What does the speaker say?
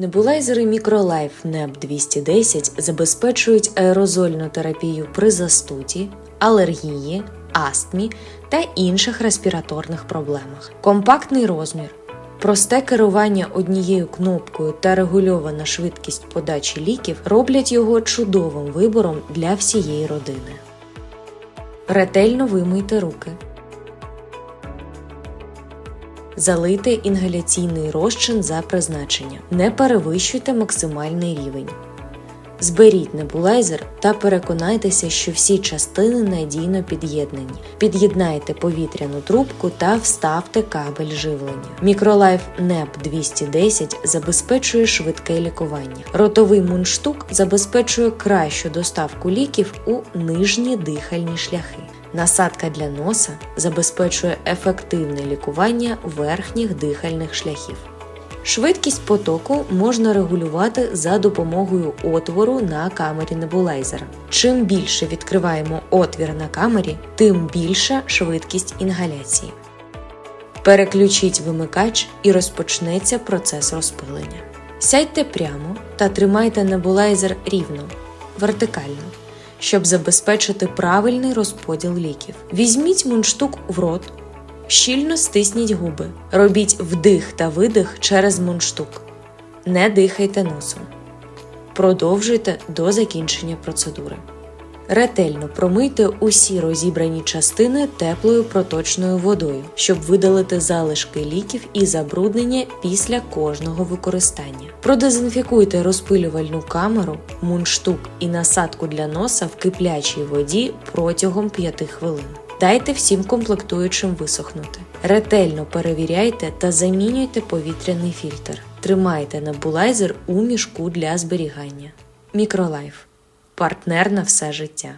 Небулайзери Microlife NEB 210 забезпечують аерозольну терапію при застуді, алергії, астмі та інших респіраторних проблемах. Компактний розмір, просте керування однією кнопкою та регульована швидкість подачі ліків роблять його чудовим вибором для всієї родини. Ретельно вимийте руки. Залийте інгаляційний розчин за призначенням. Не перевищуйте максимальний рівень. Зберіть небулайзер та переконайтеся, що всі частини надійно під'єднані. Під'єднайте повітряну трубку та вставте кабель живлення. Microlife NEB 210 забезпечує швидке лікування. Ротовий мундштук забезпечує кращу доставку ліків у нижні дихальні шляхи. Насадка для носа забезпечує ефективне лікування верхніх дихальних шляхів. Швидкість потоку можна регулювати за допомогою отвору на камері небулайзера. Чим більше відкриваємо отвір на камері, тим більша швидкість інгаляції. Переключіть вимикач і розпочнеться процес розпилення. Сядьте прямо та тримайте небулайзер рівно, вертикально, щоб забезпечити правильний розподіл ліків. Візьміть мундштук в рот, щільно стисніть губи. Робіть вдих та видих через мундштук. Не дихайте носом. Продовжуйте до закінчення процедури. Ретельно промийте усі розібрані частини теплою проточною водою, щоб видалити залишки ліків і забруднення після кожного використання. Продезінфікуйте розпилювальну камеру, мундштук і насадку для носа в киплячій воді протягом 5 хвилин. Дайте всім комплектуючим висохнути. Ретельно перевіряйте та замінюйте повітряний фільтр. Тримайте небулайзер у мішку для зберігання. Мікролайф партнер на все життя.